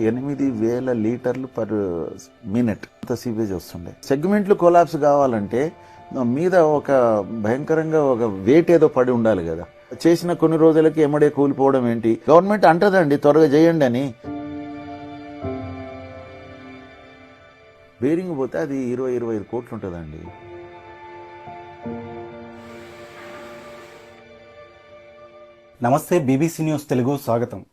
ఎనిమిది వేల లీటర్లు పర్ మినిట్ అంత సీవేజ్ వస్తుండే. సెగ్మెంట్లు కొలాప్స్ కావాలంటే మీద ఒక భయంకరంగా ఒక వెయిట్ ఏదో పడి ఉండాలి కదా. చేసిన కొన్ని రోజులకి ఎమ్మడే కూలిపోవడం ఏంటి? గవర్నమెంట్ అంటదండి త్వరగా చేయండి అని. బేరింగ్ పోతే అది ఇరవై ఇరవై ఐదు కోట్లు ఉంటుందండి. నమస్తే బీబీసీ న్యూస్ తెలుగు స్వాగతం.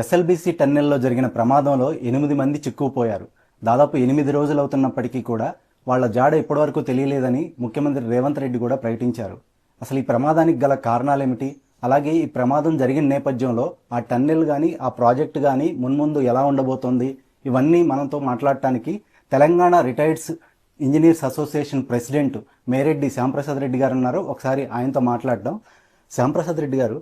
ఎస్ఎల్బీసీ టన్నెల్లో జరిగిన ప్రమాదంలో ఎనిమిది మంది చిక్కుకుపోయారు. దాదాపు ఎనిమిది రోజులు అవుతున్నప్పటికీ కూడా వాళ్ళ జాడ ఇప్పటివరకు తెలియలేదని ముఖ్యమంత్రి రేవంత్ రెడ్డి కూడా ప్రకటించారు. అసలు ఈ ప్రమాదానికి గల కారణాలేమిటి? అలాగే ఈ ప్రమాదం జరిగిన నేపథ్యంలో ఆ టన్నెల్ కానీ ఆ ప్రాజెక్ట్ కానీ మున్ముందు ఎలా ఉండబోతోంది? ఇవన్నీ మనతో మాట్లాడటానికి Telangana retireds engineers association president Mereddy Shyamprasad Reddy garu ఉన్నారు. ఒకసారి ఆయనతో మాట్లాడడం శ్యాంప్రసాద్ రెడ్డి గారు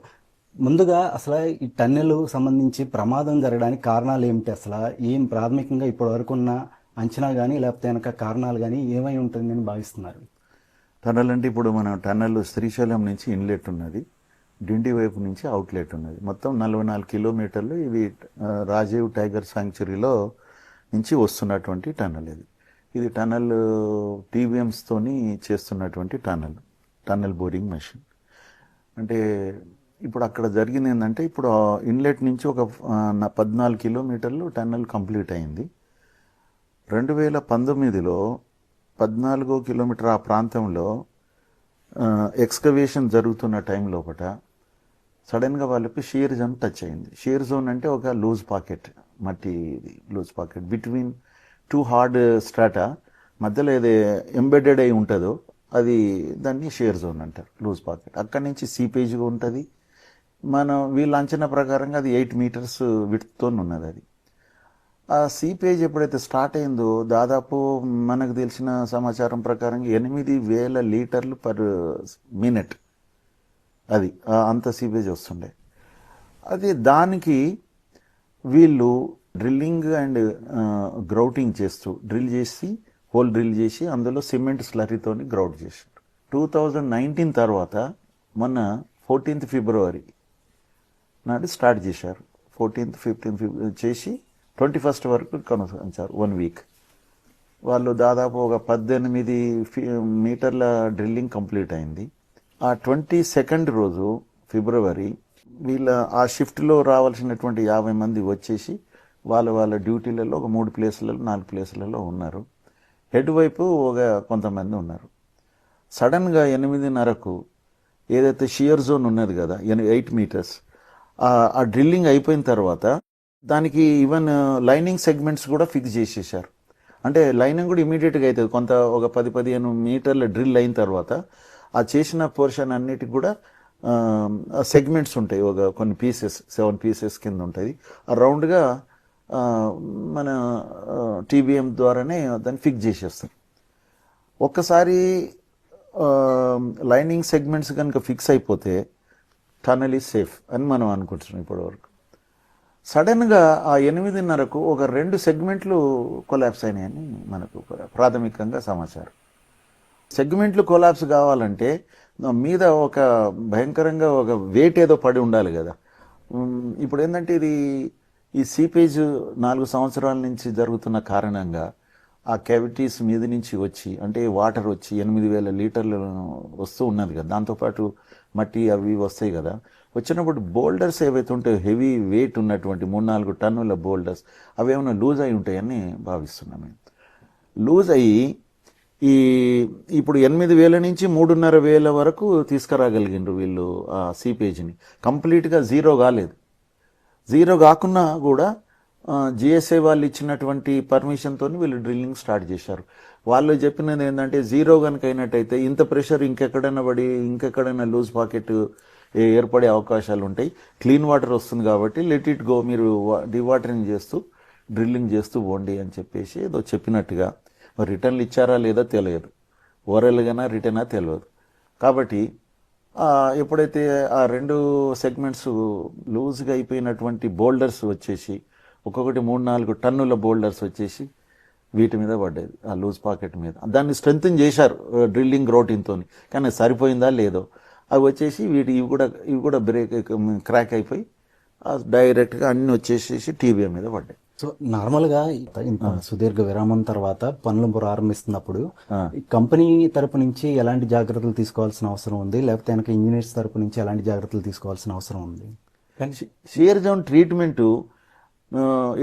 ముందుగా అసలు ఈ టన్నెల్ సంబంధించి ప్రమాదం జరగడానికి కారణాలు ఏమిటి? అసలు ఏం ప్రాథమికంగా ఇప్పటి వరకు ఉన్న అంచనా కానీ లేకపోతే వెనక కారణాలు కానీ ఏమై ఉంటుందని భావిస్తున్నారు? టన్నెల్ అంటే ఇప్పుడు మన టన్నెల్ శ్రీశైలం నుంచి ఇన్లెట్ ఉన్నది డిండి వైపు నుంచి అవుట్లెట్ ఉన్నది. మొత్తం నలభై నాలుగు కిలోమీటర్లు ఇవి రాజీవ్ టైగర్ సాంక్చురీలో నుంచి వస్తున్నటువంటి టన్నెల్ ఇది. ఇది టన్నెల్ టీవీఎంస్తోని చేస్తున్నటువంటి టన్నెల్ టన్నెల్ బోరింగ్ మెషిన్. అంటే ఇప్పుడు అక్కడ జరిగింది ఏంటంటే ఇప్పుడు ఇన్లెట్ నుంచి ఒక పద్నాలుగు కిలోమీటర్లు టన్నెల్ కంప్లీట్ అయింది. రెండు వేల పంతొమ్మిదిలో పద్నాలుగో కిలోమీటర్ ఆ ప్రాంతంలో ఎక్స్కవేషన్ జరుగుతున్న టైం లోపట సడన్గా వాళ్ళకి షేర్ జోన్ టచ్ అయింది. షేర్ జోన్ అంటే ఒక లూజ్ పాకెట్ మట్టి loose pocket. Between two hard strata మధ్యలో ఏది ఎంబెడెడ్ అయి ఉంటుందో అది దాన్ని షేర్ జోన్ అంటారు లూజ్ పాకెట్. అక్కడి నుంచి సీపేజ్గా ఉంటుంది. మనం వీళ్ళ అంచనా ప్రకారంగా అది ఎయిట్ మీటర్స్ విడ్తో ఉన్నది అది. ఆ సీపేజ్ ఎప్పుడైతే స్టార్ట్ అయిందో దాదాపు మనకు తెలిసిన సమాచారం ప్రకారం ఎనిమిది వేల లీటర్లు పర్ మినిట్ అది అంత సీపేజ్ వస్తుండే. అది దానికి వీళ్ళు డ్రిల్లింగ్ అండ్ గ్రౌటింగ్ చేస్తూ డ్రిల్ చేసి హోల్ డ్రిల్ చేసి అందులో సిమెంట్ స్లరీతోని గ్రౌట్ చేశారు టూ థౌజండ్ నైన్టీన్ తర్వాత మొన్న ఫోర్టీన్త్ ఫిబ్రవరి నాడు స్టార్ట్ చేశారు. ఫోర్టీన్త్ ఫిఫ్టీన్త్ చేసి ట్వంటీ ఫస్ట్ వరకు కొనసాగించారు వన్ వీక్ వాళ్ళు దాదాపు ఒక పద్దెనిమిది ఫి- మీటర్ల డ్రిల్లింగ్ కంప్లీట్ అయింది. ఆ ట్వంటీ సెకండ్ రోజు ఫిబ్రవరి వీళ్ళ ఆ షిఫ్ట్లో రావాల్సినటువంటి యాభై మంది వచ్చేసి వాళ్ళ వాళ్ళ డ్యూటీలలో ఒక మూడు ప్లేసులలో నాలుగు ప్లేసులలో ఉన్నారు. హెడ్ వైపు ఒక కొంతమంది ఉన్నారు. సడన్గా ఎనిమిదిన్నరకు ఏదైతే షియర్ జోన్ ఉన్నది కదా ఎయిట్ మీటర్స్ ఆ డ్రిల్లింగ్ అయిపోయిన తర్వాత దానికి ఈవెన్ లైనింగ్ సెగ్మెంట్స్ కూడా ఫిక్స్ చేసేసారు అంటే లైనింగ్ కూడా ఇమీడియట్గా అవుతుంది కొంత ఒక పది పదిహేను మీటర్ల డ్రిల్ అయిన తర్వాత ఆ చేసిన పోర్షన్ అన్నిటికి కూడా సెగ్మెంట్స్ ఉంటాయి. ఒక కొన్ని పీసెస్ సెవెన్ పీసెస్ కింద ఉంటుంది ఆ రౌండ్గా మన టీబీఎం ద్వారానే దాన్ని ఫిక్స్ చేసేస్తారు ఒక్కసారి లైనింగ్ సెగ్మెంట్స్ కనుక ఫిక్స్ అయిపోతే టనల్ ఈజ్ సేఫ్ అని మనం అనుకుంటున్నాం ఇప్పటివరకు. సడన్గా ఆ ఎనిమిదిన్నరకు ఒక రెండు సెగ్మెంట్లు కొలాప్స్ అయినాయని మనకు ప్రాథమికంగా సమాచారం. సెగ్మెంట్లు కొలాప్స్ కావాలంటే మీద ఒక భయంకరంగా ఒక వెయిట్ ఏదో పడి ఉండాలి కదా. ఇప్పుడు ఏంటంటే ఇది ఈ సీపేజ్ నాలుగు సంవత్సరాల నుంచి జరుగుతున్న కారణంగా ఆ క్యావిటీస్ మీద నుంచి వచ్చి అంటే వాటర్ వచ్చి ఎనిమిది వేల లీటర్లు వస్తూ ఉన్నది కదా. దాంతోపాటు మట్టి అవి వస్తాయి కదా. వచ్చినప్పుడు బోల్డర్స్ ఏవైతే ఉంటాయో హెవీ వెయిట్ ఉన్నటువంటి మూడు నాలుగు టన్నుల బోల్డర్స్ అవి ఏమైనా లూజ్ అయి ఉంటాయని భావిస్తున్నాం మేము. లూజ్ అయ్యి ఈ ఇప్పుడు ఎనిమిది వేల నుంచి మూడున్నర వేల వరకు తీసుకురాగలిగిండ్రు వీళ్ళు ఆ సీపేజ్ని. కంప్లీట్గా జీరో కాలేదు. జీరో కాకున్నా కూడా జిఎస్ఏ వాళ్ళు ఇచ్చినటువంటి పర్మిషన్తో వీళ్ళు డ్రిల్లింగ్ స్టార్ట్ చేశారు. వాళ్ళు చెప్పినది ఏంటంటే జీరో కనుక అయినట్టయితే ఇంత ప్రెషర్ ఇంకెక్కడైనా పడి ఇంకెక్కడైనా లూజ్ పాకెట్ ఏర్పడే అవకాశాలు ఉంటాయి. క్లీన్ వాటర్ వస్తుంది కాబట్టి లెట్ ఇట్ గో మీరు డివాటరింగ్ చేస్తూ డ్రిల్లింగ్ చేస్తూ పోండి అని చెప్పేసి ఏదో చెప్పినట్టుగా మరి రిటర్న్లు ఇచ్చారా లేదా తెలియదు. ఓరల్గానా రిటర్నా తెలియదు. కాబట్టి ఎప్పుడైతే ఆ రెండు సెగ్మెంట్స్ లూజ్గా అయిపోయినటువంటి బోల్డర్స్ వచ్చేసి ఒక్కొక్కటి మూడు నాలుగు టన్నుల బోల్డర్స్ వచ్చేసి వీటి మీద పడ్డది ఆ లూజ్ పాకెట్ మీద. దాన్ని స్ట్రెంగ్తన్ చేశారు డ్రిల్లింగ్ గ్రోటింగ్తో కానీ అది సరిపోయిందా లేదో? అవి వచ్చేసి వీటి ఇవి కూడా ఇవి కూడా బ్రేక్ క్రాక్ అయిపోయి డైరెక్ట్గా అన్ని వచ్చేసేసి టీవీ మీద పడ్డాయి. సో నార్మల్గా ఇంత సుదీర్ఘ విరామం తర్వాత పనులు ప్రారంభిస్తున్నప్పుడు ఈ కంపెనీ తరపు నుంచి ఎలాంటి జాగ్రత్తలు తీసుకోవాల్సిన అవసరం ఉంది? లేకపోతే వెనక ఇంజనీర్స్ తరపు నుంచి ఎలాంటి జాగ్రత్తలు తీసుకోవాల్సిన అవసరం ఉంది? కానీ షియర్ జోన్ ట్రీట్మెంట్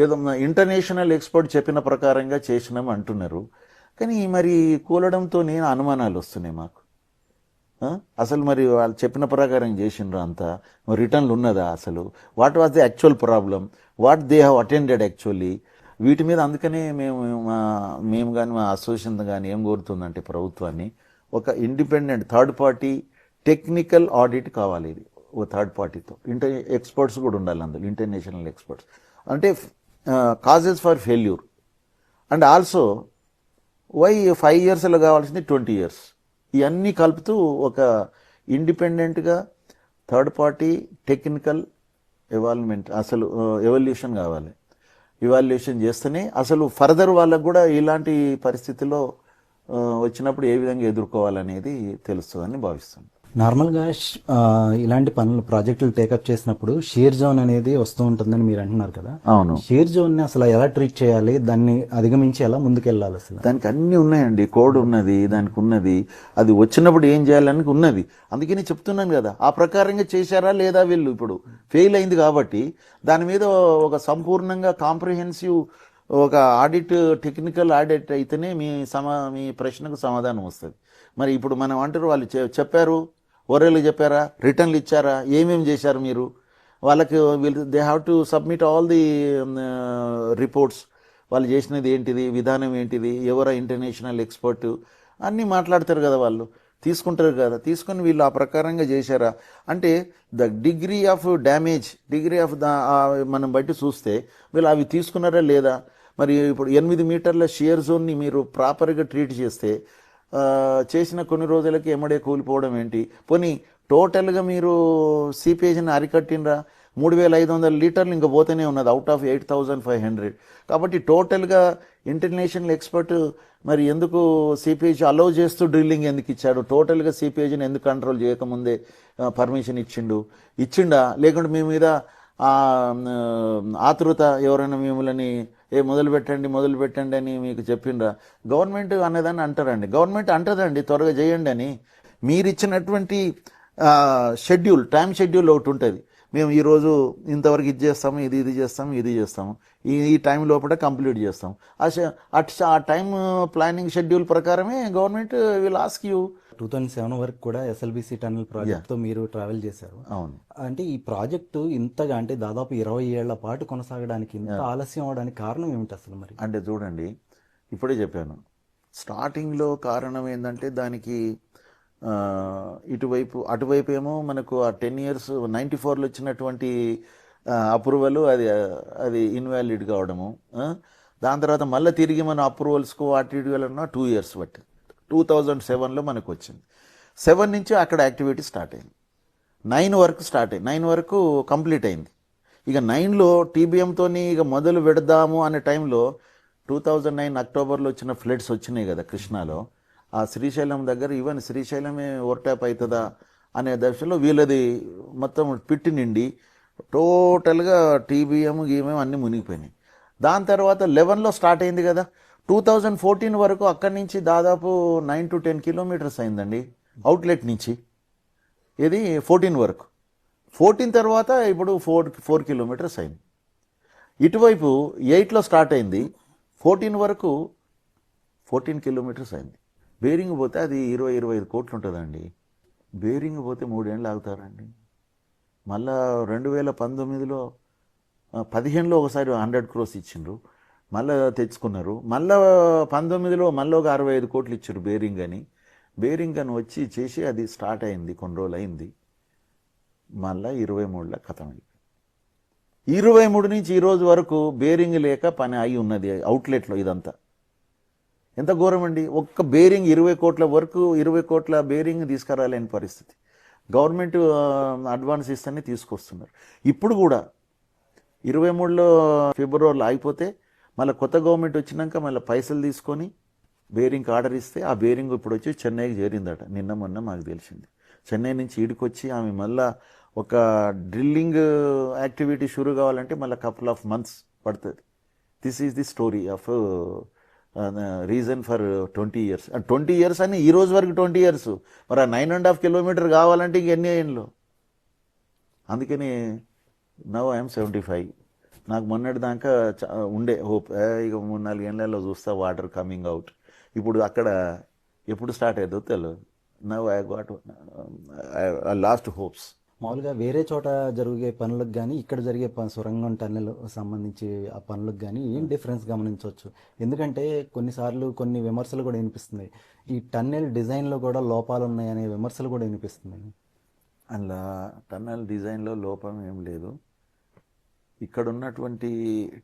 ఏదో ఇంటర్నేషనల్ ఎక్స్పర్ట్ చెప్పిన ప్రకారంగా చేసినాం అంటున్నారు. కానీ మరి కూలడంతో నేను అనుమానాలు వస్తున్నాయి మాకు. అసలు మరి వాళ్ళు చెప్పిన ప్రకారం చేసిండ్రు అంతా? మరి రిటర్న్లు ఉన్నదా అసలు? What was the actual problem what they have attended actually వీటి మీద అందుకనే మేము మా మేము కానీ మా అసోసియేషన్ కానీ ఏం కోరుతుందంటే ప్రభుత్వాన్ని ఒక independent third party technical audit కావాలి ఇది. ఓ థర్డ్ పార్టీతో ఇంటర్ ఎక్స్పర్ట్స్ కూడా ఉండాలి అందులో. ఇంటర్నేషనల్ ఎక్స్పర్ట్స్ అంటే causes for failure and also why five ఇయర్స్లో కావాల్సింది ట్వంటీ ఇయర్స్ ఇవన్నీ కలుపుతూ ఒక ఇండిపెండెంట్గా థర్డ్ పార్టీ టెక్నికల్ ఎవాల్వ్మెంట్ అసలు ఎవల్యూషన్ కావాలి. ఇవాల్యుయేషన్ చేస్తేనే అసలు ఫర్దర్ వాళ్ళకు కూడా ఇలాంటి పరిస్థితిలో వచ్చినప్పుడు ఏ విధంగా ఎదుర్కోవాలనేది తెలుస్తుందని భావిస్తుంది నార్మల్గా ఇలాంటి పనులు ప్రాజెక్టులు టేకప్ చేసినప్పుడు షేర్ జోన్ అనేది వస్తూ ఉంటుందని మీరు అంటున్నారు కదా. అవును. షేర్ జోన్ని అసలు ఎలా ట్రీట్ చేయాలి? దాన్ని అధిగమించి ఎలా ముందుకెళ్ళాలి అసలు? దానికి అన్ని ఉన్నాయండి. కోడ్ ఉన్నది దానికి ఉన్నది. అది వచ్చినప్పుడు ఏం చేయాలని ఉన్నది. అందుకని చెప్తున్నాను కదా ఆ ప్రకారంగా చేశారా లేదా వీళ్ళు ఇప్పుడు? ఫెయిల్ అయింది కాబట్టి దాని మీద ఒక సంపూర్ణంగా కాంప్రిహెన్సివ్ ఒక ఆడిట్ టెక్నికల్ ఆడిట్ అయితేనే మీ సమా మీ ప్రశ్నకు సమాధానం వస్తుంది. మరి ఇప్పుడు మనం అంటారు వాళ్ళు చెప్పారు ఓరేళ్ళు చెప్పారా? రిటర్న్లు ఇచ్చారా? ఏమేమి చేశారు మీరు? వాళ్ళకి వీళ్ళు they have to submit all the reports వాళ్ళు చేసినది ఏంటిది? విధానం ఏంటిది? ఎవరా ఇంటర్నేషనల్ ఎక్స్పర్ట్ అన్నీ మాట్లాడతారు కదా వాళ్ళు. తీసుకుంటారు కదా. తీసుకొని వీళ్ళు ఆ ప్రకారంగా చేశారా? అంటే the degree of damage degree of the మనం బట్టి చూస్తే వీళ్ళు అవి తీసుకున్నారా లేదా? మరి ఇప్పుడు ఎనిమిది మీటర్ల షియర్ జోన్ని మీరు ప్రాపర్గా ట్రీట్ చేస్తే చేసిన కొన్ని రోజులకి ఎమ్మడే కూలిపోవడం ఏంటి? పోనీ టోటల్గా మీరు సీపేజ్ని అరికట్టినరా మూడు వేల ఐదు వందల లీటర్లు ఇంకా పోతేనే ఉన్నది out of eight thousand five hundred కాబట్టి టోటల్గా ఇంటర్నేషనల్ ఎక్స్పర్ట్ మరి ఎందుకు సిపిహెచ్ అలౌ చేస్తూ డ్రిల్లింగ్ ఎందుకు ఇచ్చాడు? టోటల్గా సిపిహెచ్ని ఎందుకు కంట్రోల్ చేయకముందే పర్మిషన్ ఇచ్చిండు? ఇచ్చిండా? లేకుంటే మీ మీద ఆతృత ఎవరైనా మిమ్మల్ని ఏ మొదలు పెట్టండి మొదలు పెట్టండి అని మీకు చెప్పిండ్రా. గవర్నమెంట్ అనేదాన్ని అంటారండి. గవర్నమెంట్ అంటదండి త్వరగా చేయండి అని. మీరు ఇచ్చినటువంటి షెడ్యూల్ టైం షెడ్యూల్ ఒకటి ఉంటుంది. మేము ఈరోజు ఇంతవరకు ఇది చేస్తాము ఇది ఇది చేస్తాము ఇది చేస్తాము. ఈ ఈ టైం లోపల కంప్లీట్ చేస్తాం ఆ షె- అట్ ఆ టైం ప్లానింగ్ షెడ్యూల్ ప్రకారమే government will ask you two thousand seven వరకు కూడా ఎస్ఎల్బిసి టన్నల్ ప్రాజెక్ట్తో మీరు ట్రావెల్ చేశారు. అవును. అంటే ఈ ప్రాజెక్టు ఇంతగా అంటే దాదాపు ఇరవై ఏళ్ళ పాటు కొనసాగడానికి ఇంత ఆలస్యం అవడానికి కారణం ఏమిటి అసలు మరి? అంటే చూడండి ఇప్పుడే చెప్పాను. స్టార్టింగ్లో కారణం ఏంటంటే దానికి ఇటువైపు అటువైపు ఏమో మనకు ఆ టెన్ ఇయర్స్ నైంటీ ఫోర్లో వచ్చినటువంటి అప్రూవల్ అది అది ఇన్వాలిడ్ కావడము దాని తర్వాత మళ్ళీ తిరిగి మన అప్రూవల్స్కు వాటి ఇటు వెళ్ళిన టూ ఇయర్స్ బట్టి టూ థౌజండ్ సెవెన్లో మనకు వచ్చింది సెవెన్ నుంచి అక్కడ యాక్టివిటీ స్టార్ట్ అయింది. నైన్ వరకు స్టార్ట్ అయింది. నైన్ వరకు కంప్లీట్ అయింది. ఇక నైన్లో టీబీఎంతో ఇక మొదలు పెడదాము అనే టైంలో టూ థౌజండ్ నైన్ అక్టోబర్లో వచ్చిన ఫ్లడ్స్ వచ్చినాయి కదా కృష్ణాలో. ఆ శ్రీశైలం దగ్గర ఈవెన్ శ్రీశైలమే ఓవర్టాప్ అవుతుందా అనే దశలో వీళ్ళది మొత్తం పిట్టి నిండి టోటల్గా టీబీఎం గీఎం అన్నీ మునిగిపోయినాయి. దాని తర్వాత లెవెన్లో స్టార్ట్ అయింది కదా. టూ థౌజండ్ ఫోర్టీన్ వరకు అక్కడి నుంచి దాదాపు నైన్ టు టెన్ కిలోమీటర్స్ అయిందండి అవుట్లెట్ నుంచి. ఇది ఫోర్టీన్ వరకు. ఫోర్టీన్ తర్వాత ఇప్పుడు ఫోర్ ఫోర్ కిలోమీటర్స్ అయింది. ఇటువైపు ఎయిట్లో స్టార్ట్ అయింది. ఫోర్టీన్ వరకు ఫోర్టీన్ కిలోమీటర్స్ అయింది. బేరింగ్ పోతే అది ఇరవై ఇరవై ఐదు కోట్లు ఉంటుందండి. బేరింగ్ పోతే మూడేళ్ళు ఆగుతారండి. మళ్ళా రెండు వేల పంతొమ్మిదిలో పదిహేనులో ఒకసారి హండ్రెడ్ క్రోస్ ఇచ్చిండ్రు. మళ్ళా తెచ్చుకున్నారు. మళ్ళా పంతొమ్మిదిలో మళ్ళీ ఒక అరవై ఐదు కోట్లు ఇచ్చారు బేరింగ్ అని. బేరింగ్ అని వచ్చి చేసి అది స్టార్ట్ అయింది కొన్ని రోజులు అయింది. మళ్ళా ఇరవై మూడులో కథం అయిపోయింది. ఇరవై మూడు నుంచి ఈరోజు వరకు బేరింగ్ లేక పని అయి ఉన్నది అవుట్లెట్లో ఇదంతా. ఎంత ఘోరం అండి? ఒక్క బేరింగ్ ఇరవై కోట్ల వరకు ఇరవై కోట్ల బేరింగ్ తీసుకురాలేని పరిస్థితి. గవర్నమెంట్ అడ్వాన్స్ ఇస్తేనే తీసుకొస్తున్నారు. ఇప్పుడు కూడా ఇరవై మూడులో ఫిబ్రవరిలో అయిపోతే మళ్ళీ కొత్త గవర్నమెంట్ వచ్చినాక మళ్ళీ పైసలు తీసుకొని బేరింగ్ ఆర్డర్ ఇస్తే ఆ బేరింగ్ ఇప్పుడు వచ్చి చెన్నైకి చేరిందట. నిన్న మొన్న మాకు తెలిసింది. చెన్నై నుంచి ఈడికొచ్చి ఆమె మళ్ళా ఒక డ్రిల్లింగ్ యాక్టివిటీ షురూ కావాలంటే మళ్ళీ కపుల్ ఆఫ్ మంత్స్ పడుతుంది. This is the story of reason for twenty years twenty years అని ఈ రోజు వరకు ట్వంటీ ఇయర్స్ మరి ఆ నైన్ అండ్ హాఫ్ కిలోమీటర్ కావాలంటే ఇంకెన్ని ఏళ్ళు అందుకని నవ్ ఐఎమ్ సెవెంటీ ఫైవ్ నాకు మొన్నటి దాకా చ- ఉండే హోప్ ఇక మూడు నాలుగు ఏళ్ళలో చూస్తా వాటర్ కమింగ్ అవుట్ ఇప్పుడు అక్కడ ఎప్పుడు స్టార్ట్ అవుతుందో తెలియదు now I got lost hopes మామూలుగా వేరే చోట జరిగే పనులకు కానీ ఇక్కడ జరిగే ప- సొరంగం టన్నెల్ సంబంధించి ఆ పనులకు కానీ ఏం డిఫరెన్స్ గమనించవచ్చు. ఎందుకంటే కొన్నిసార్లు కొన్ని విమర్శలు కూడా వినిపిస్తున్నాయి ఈ టన్నెల్ డిజైన్లో కూడా లోపాలు ఉన్నాయనే విమర్శలు కూడా వినిపిస్తున్నాయి. అలా టన్నెల్ డిజైన్లో లోపం ఏం లేదు. ఇక్కడ ఉన్నటువంటి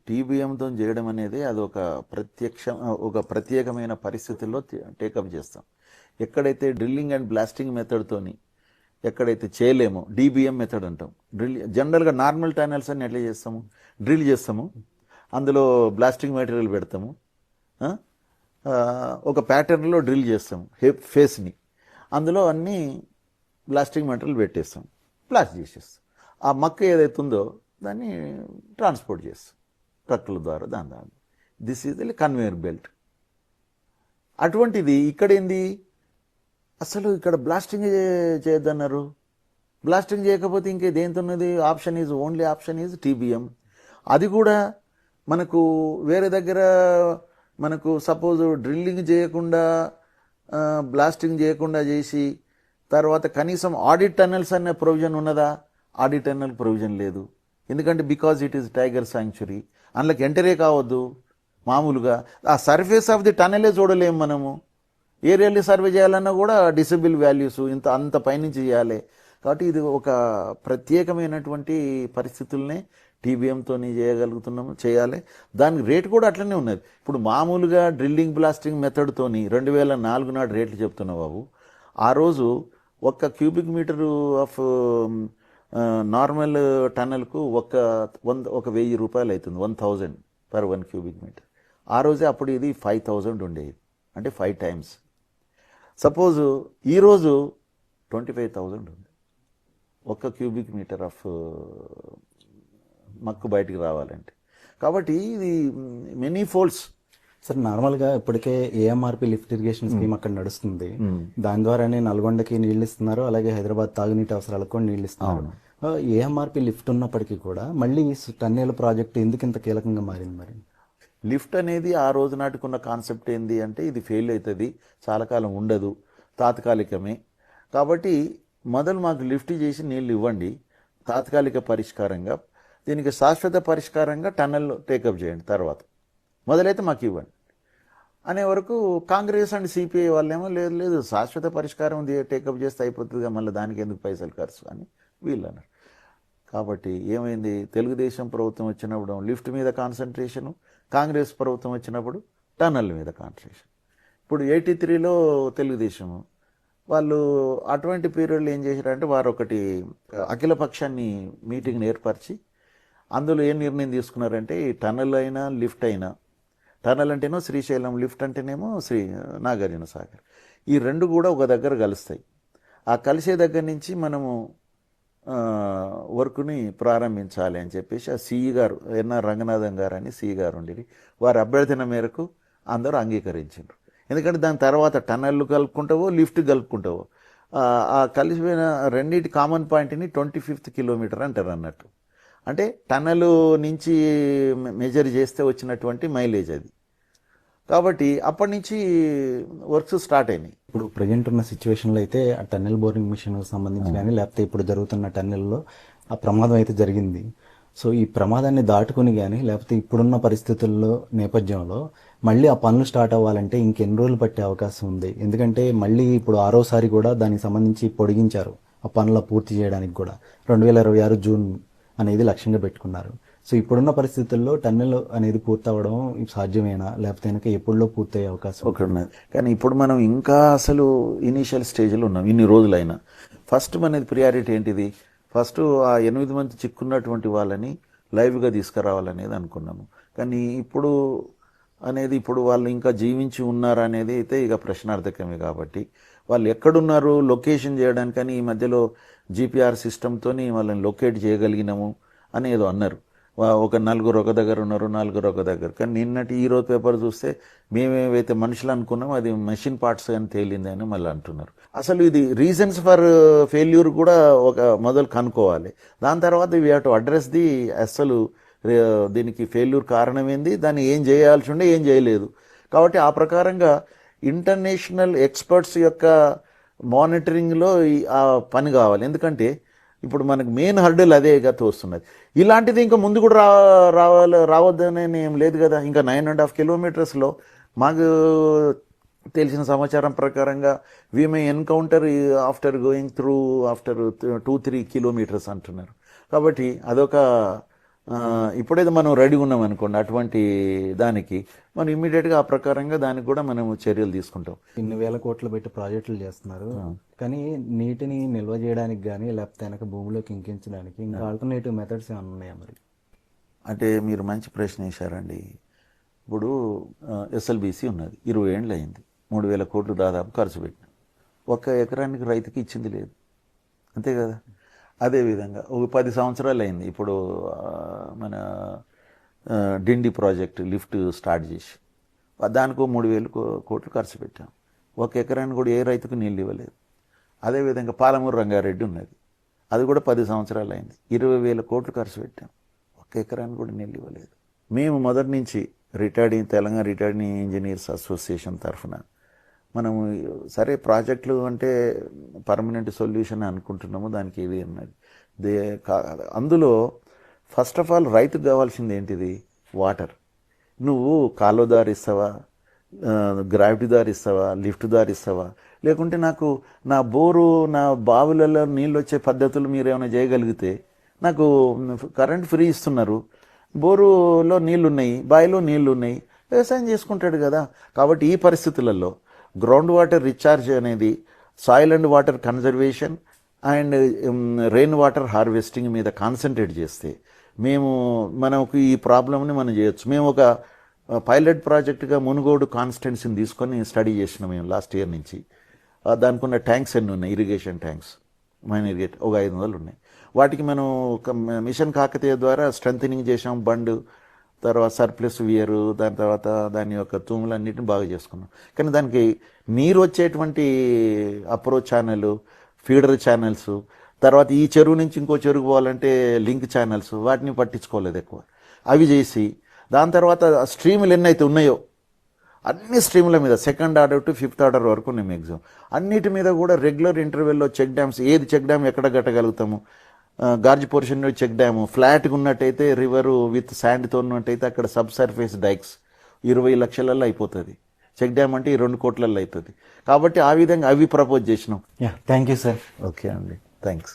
టీబీఎంతో చేయడం అనేది అది ఒక ప్రత్యక్ష ఒక ప్రత్యేకమైన పరిస్థితుల్లో టేకప్ చేస్తాం. ఎక్కడైతే డ్రిల్లింగ్ అండ్ బ్లాస్టింగ్ మెథడ్తోని ఎక్కడైతే చేయలేమో డీబీఎం మెథడ్ అంటాం. డ్రిల్ జనరల్గా నార్మల్ టైనల్స్ అన్ని ఎట్లా చేస్తాము? డ్రిల్ చేస్తాము. అందులో బ్లాస్టింగ్ మెటీరియల్ పెడతాము. ఒక ప్యాటర్న్లో డ్రిల్ చేస్తాము. హే ఫేస్ని అందులో అన్నీ బ్లాస్టింగ్ మెటీరియల్ పెట్టేస్తాం బ్లాస్ట్ చేసేస్తాం. ఆ మక్క ఏదైతే ఉందో దాన్ని ట్రాన్స్పోర్ట్ చేస్తాం. ట్రక్కుల ద్వారా దాని ద్వారా. దిస్ ఈజ్ కన్వేయర్ బెల్ట్ అటువంటిది ఇక్కడ ఏంది? అసలు ఇక్కడ బ్లాస్టింగ్ చేయొద్దన్నారు? బ్లాస్టింగ్ చేయకపోతే ఇంకే దేంతున్నది option is only option is TBM అది కూడా మనకు వేరే దగ్గర మనకు సపోజ్ డ్రిల్లింగ్ చేయకుండా బ్లాస్టింగ్ చేయకుండా చేసి తర్వాత కనీసం ఆడిట్ టన్నెల్స్ అనే ప్రొవిజన్ ఉన్నదా? ఆడిట్ టన్నెల్ ప్రొవిజన్ లేదు. ఎందుకంటే because it is tiger sanctuary అందులోకి ఎంటరే కావద్దు? మామూలుగా. ఆ సర్ఫేస్ ఆఫ్ ది టన్నెలే చూడలేము మనము. ఏరియాలో సర్వే చేయాలన్నా కూడా డిసబుల్ వాల్యూస్ ఇంత అంత పైనుంచి చేయాలి. కాబట్టి ఇది ఒక ప్రత్యేకమైనటువంటి పరిస్థితుల్నే టీబీఎంతో చేయగలుగుతున్నాము చేయాలి. దానికి రేట్ కూడా అట్లనే ఉన్నది. ఇప్పుడు మామూలుగా డ్రిల్లింగ్ బ్లాస్టింగ్ మెథడ్తోని రెండు వేల నాలుగు నాడు రేట్లు చెప్తున్నావు బాబు. ఆ రోజు ఒక్క క్యూబిక్ మీటరు ఆఫ్ నార్మల్ టన్నెల్కు ఒక వంద ఒక వెయ్యి రూపాయలు అవుతుంది one thousand per one cubic metre. ఆ రోజే అప్పుడు ఇది ఫైవ్ థౌజండ్ ఉండేది. అంటే ఫైవ్ టైమ్స్. సపోజ్ ఈరోజు ట్వంటీ ఫైవ్ థౌజండ్ ఉంది. ఒక్క క్యూబిక్ మీటర్ ఆఫ్ మక్కు బయటికి రావాలంటే. కాబట్టి ఇది మెనీ ఫోల్డ్స్ సార్ నార్మల్గా ఇప్పటికే ఏఎంఆర్పి లిఫ్ట్ ఇరిగేషన్ స్కీమ్ అక్కడ నడుస్తుంది. దాని ద్వారానే నల్గొండకి నీళ్ళు ఇస్తున్నారు అలాగే హైదరాబాద్ తాగునీటి అవసరాలకు కూడా నీళ్ళు ఇస్తున్నారు ఏఎంఆర్పి లిఫ్ట్ ఉన్నప్పటికీ కూడా మళ్ళీ టన్నెల్ ప్రాజెక్టు ఎందుకు ఇంత కీలకంగా మారింది మరి? లిఫ్ట్ అనేది ఆ రోజు నాటికున్న కాన్సెప్ట్ ఏంది అంటే ఇది ఫెయిల్ అవుతుంది చాలా కాలం ఉండదు తాత్కాలికమే. కాబట్టి మొదలు మాకు లిఫ్ట్ చేసి నీళ్ళు ఇవ్వండి తాత్కాలిక పరిష్కారంగా. దీనికి శాశ్వత పరిష్కారంగా టన్నెల్ టేకప్ చేయండి తర్వాత. మొదలైతే మాకు ఇవ్వండి. అనే వరకు కాంగ్రెస్ అండ్ సిపిఐ వాళ్ళేమో లేదు లేదు శాశ్వత పరిష్కారం టేకప్ చేస్తే అయిపోతుందిగా మళ్ళీ దానికి ఎందుకు పైసలు ఖర్చు అని వీళ్ళు అన్నారు కాబట్టి ఏమైంది? తెలుగుదేశం ప్రభుత్వం వచ్చినప్పుడు లిఫ్ట్ మీద కాన్సన్ట్రేషను కాంగ్రెస్ ప్రభుత్వం వచ్చినప్పుడు టన్నల్ మీద కాన్సన్ట్రేషన్ ఇప్పుడు ఎయిటీ త్రీలో తెలుగుదేశము వాళ్ళు అటువంటి పీరియడ్లో ఏం చేశారంటే వారు ఒకటి అఖిల పక్షాన్ని మీటింగ్ని ఏర్పరిచి అందులో ఏం నిర్ణయం తీసుకున్నారంటే ఈ టన్నల్ అయినా లిఫ్ట్ అయినా టన్నల్ అంటేనో శ్రీశైలం లిఫ్ట్ అంటేనేమో శ్రీ నాగార్జున సాగర్ ఈ రెండు కూడా ఒక దగ్గర కలుస్తాయి. ఆ కలిసే దగ్గర నుంచి మనము వర్క్ని ప్రారంభించాలి అని చెప్పేసి ఆ సిఈ గారు ఎన్ఆర్ రంగనాథన్ గారు అని సిఈ గారు ఉండేది. వారి అభ్యర్థన మేరకు అందరూ అంగీకరించారు ఎందుకంటే దాని తర్వాత టన్నెల్ కలుపుకుంటావో లిఫ్ట్ కలుపుకుంటావో. ఆ, ఆ కలిసిపోయిన రెండింటి కామన్ పాయింట్ని ట్వంటీ ఫిఫ్త్ కిలోమీటర్ అంటారు అన్నట్టు. అంటే టన్నెల్ నుంచి మెజర్ చేస్తే వచ్చినటువంటి మైలేజ్ అది. కాబట్టి అప్పటి నుంచి వర్క్స్ స్టార్ట్ అయినాయి. ఇప్పుడు ప్రజెంట్ ఉన్న సిచ్యువేషన్లో అయితే ఆ టన్నెల్ బోరింగ్ మిషన్ సంబంధించి కానీ లేకపోతే ఇప్పుడు జరుగుతున్న టన్నెల్లో ఆ ప్రమాదం అయితే జరిగింది. సో ఈ ప్రమాదాన్ని దాటుకుని కానీ లేకపోతే ఇప్పుడున్న పరిస్థితుల్లో నేపథ్యంలో మళ్ళీ ఆ పనులు స్టార్ట్ అవ్వాలంటే ఇంకెన్ని రోజులు పట్టే అవకాశం ఉంది. ఎందుకంటే మళ్ళీ ఇప్పుడు ఆరోసారి కూడా దానికి సంబంధించి పొడిగించారు ఆ పనుల పూర్తి చేయడానికి కూడా. రెండు వేల ఇరవై ఆరు జూన్ అనేది లక్ష్యంగా పెట్టుకున్నారు. సో ఇప్పుడున్న పరిస్థితుల్లో టన్నెల్ అనేది పూర్తవడం సాధ్యమేనా? లేకపోతే కనుక ఎప్పుడులో పూర్తయ్యే అవకాశం ఒకటి ఉన్నది. కానీ ఇప్పుడు మనం ఇంకా అసలు ఇనీషియల్ స్టేజ్లో ఉన్నాం. ఇన్ని రోజులైనా. ఫస్ట్ మనది ప్రియారిటీ ఏంటిది? ఫస్ట్ ఆ ఎనిమిది మంది చిక్కున్నటువంటి వాళ్ళని లైవ్గా తీసుకురావాలనేది అనుకున్నాము. కానీ ఇప్పుడు అనేది ఇప్పుడు వాళ్ళు ఇంకా జీవించి ఉన్నారు అనేది అయితే ఇక ప్రశ్నార్థకమే కాబట్టి. వాళ్ళు ఎక్కడున్నారు? లొకేషన్ చేయడానికని ఈ మధ్యలో జీపీఆర్ సిస్టమ్తో వాళ్ళని లొకేట్ చేయగలిగినాము అనేదో అన్నారు. ఒక నలుగురు ఒక దగ్గర ఉన్నారు నలుగురు ఒక దగ్గర. కానీ నిన్నటి ఈ రోజు పేపర్ చూస్తే మేమేవైతే మనుషులు అనుకున్నాం అది మెషిన్ పార్ట్స్ అని తేలింది అని మళ్ళీ అంటున్నారు. అసలు ఇది రీజన్స్ ఫర్ uh, ఫెయిల్యూర్ కూడా ఒక మొదలు కనుక్కోవాలి. దాని తర్వాత we have to address the అసలు uh, దీనికి ఫెయిల్యూర్ కారణం ఏంది దాన్ని ఏం చేయాల్సి ఉండే ఏం చేయలేదు. కాబట్టి ఆ ప్రకారంగా ఇంటర్నేషనల్ ఎక్స్పర్ట్స్ యొక్క మానిటరింగ్లో ఆ పని కావాలి. ఎందుకంటే ఇప్పుడు మనకు మెయిన్ హర్డల్ అదేగా తోస్తున్నది. ఇలాంటిది ఇంకా ముందు కూడా రా రావాలి రావద్దని ఏం లేదు కదా. ఇంకా నైన్ అండ్ హాఫ్ కిలోమీటర్స్లో మాకు తెలిసిన సమాచారం ప్రకారంగా we may encounter after going through after two three kilometres అంటున్నారు. కాబట్టి అదొక ఇప్పుడైతే మనం రెడీ ఉన్నాం అనుకోండి అటువంటి దానికి. మనం ఇమ్మీడియట్గా ఆ ప్రకారంగా దానికి కూడా మనం చర్యలు తీసుకుంటాం. ఇన్ని వేల కోట్లు పెట్టి ప్రాజెక్టులు చేస్తున్నారు. కానీ నీటిని నిల్వ చేయడానికి కానీ లేకపోతే వెనక భూమిలోకి ఇంకించడానికి ఇంకా ఆల్టర్నేటివ్ మెథడ్స్ ఏమైనా ఉన్నాయా మరి? అంటే మీరు మంచి ప్రశ్న వేశారండి. ఇప్పుడు ఎస్ఎల్బిసి ఉన్నది. ఇరవై ఏళ్ళు అయింది. మూడు వేల కోట్లు దాదాపు ఖర్చు పెట్టినాం. ఒక్క ఎకరానికి రైతుకి ఇచ్చింది లేదు. అంతే కదా? అదేవిధంగా ఒక పది సంవత్సరాలు అయింది ఇప్పుడు మన డిండి ప్రాజెక్ట్ లిఫ్ట్ స్టార్ట్ చేసి దానికో మూడు వేలు కో- కోట్లు ఖర్చు పెట్టాం. ఒక ఎకరానికి కూడా ఏ రైతుకు నీళ్ళు ఇవ్వలేదు. అదేవిధంగా పాలమూరు రంగారెడ్డి ఉన్నది. అది కూడా పది సంవత్సరాలు అయింది ఇరవై వేల కోట్లు ఖర్చు పెట్టాం. ఒక్క ఎకరానికి కూడా నీళ్ళు ఇవ్వలేదు. మేము మొదటి నుంచి retired Telangana retired engineers association తరఫున మనము సరే ప్రాజెక్టులు అంటే పర్మనెంట్ సొల్యూషన్ అనుకుంటున్నాము దానికి ఇది అన్నది దే అందులో ఫస్ట్ ఆఫ్ ఆల్ రైతుకు కావాల్సింది ఏంటిది? వాటర్. నువ్వు కాలో దారి ఇస్తావా? గ్రావిటీ దారి ఇస్తావా? లిఫ్ట్ దారి ఇస్తావా? లేకుంటే నాకు నా బోరు నా బావులలో నీళ్ళు వచ్చే పద్ధతులు మీరు ఏమైనా చేయగలిగితే నాకు కరెంట్ ఫ్రీ ఇస్తున్నారు. బోరులో నీళ్ళు ఉన్నాయి బావిలో నీళ్ళు ఉన్నాయి వ్యవసాయం చేసుకుంటాడు కదా. కాబట్టి ఈ పరిస్థితులలో గ్రౌండ్ వాటర్ రీఛార్జ్ అనేది soil and water conservation and rain water harvesting మీద కాన్సన్ట్రేట్ చేస్తే మేము మనకు ఈ ప్రాబ్లమ్ని మనం చేయొచ్చు. మేము ఒక పైలట్ ప్రాజెక్టుగా మునుగోడు కాన్స్టెన్సీని తీసుకొని స్టడీ చేసినాం మేము లాస్ట్ ఇయర్ నుంచి. దానికి ఉన్న ట్యాంక్స్ ఎన్ని ఉన్నాయి? ఇరిగేషన్ ట్యాంక్స్ మైన్ ఇరిగేట్ ఒక ఐదు వందలు ఉన్నాయి. వాటికి మనం ఒక మిషన్ కాకతీయ ద్వారా స్ట్రెంథనింగ్ చేసాం బండ్ తర్వాత సర్ప్లస్ వియరు దాని తర్వాత దాని యొక్క తూములన్నిటిని బాగా చేసుకున్నాం. కానీ దానికి నీరు వచ్చేటువంటి అప్రోచ్ ఛానల్ ఫీడర్ ఛానల్స్ తర్వాత ఈ చెరువు నుంచి ఇంకో చెరువు పోవాలంటే లింక్ ఛానల్స్ వాటిని పట్టించుకోలేదు ఎక్కువ. అవి చేసి దాని తర్వాత స్ట్రీములు ఎన్నైతే ఉన్నాయో అన్ని స్ట్రీముల మీద second order to fifth order వరకు ఉన్నాయి మ్యాక్సిమం అన్నిటి మీద కూడా రెగ్యులర్ ఇంటర్వెల్లో చెక్ డ్యామ్స్ ఏది చెక్ డ్యామ్ ఎక్కడ కట్టగలుగుతాము? Gorge portion check dam. ఫ్లాట్గా ఉన్నట్టయితే రివరు విత్ శాండ్తో ఉన్నట్టయితే అక్కడ సబ్ సర్ఫేస్ డైక్స్ ఇరవై లక్షలలో అయిపోతుంది. చెక్ డ్యామ్ అంటే ఈ రెండు కోట్లలో అవుతుంది కాబట్టి ఆ విధంగా అవి ప్రపోజ్ చేసినాం. Yeah thank you sir. Okay అండి. థ్యాంక్స్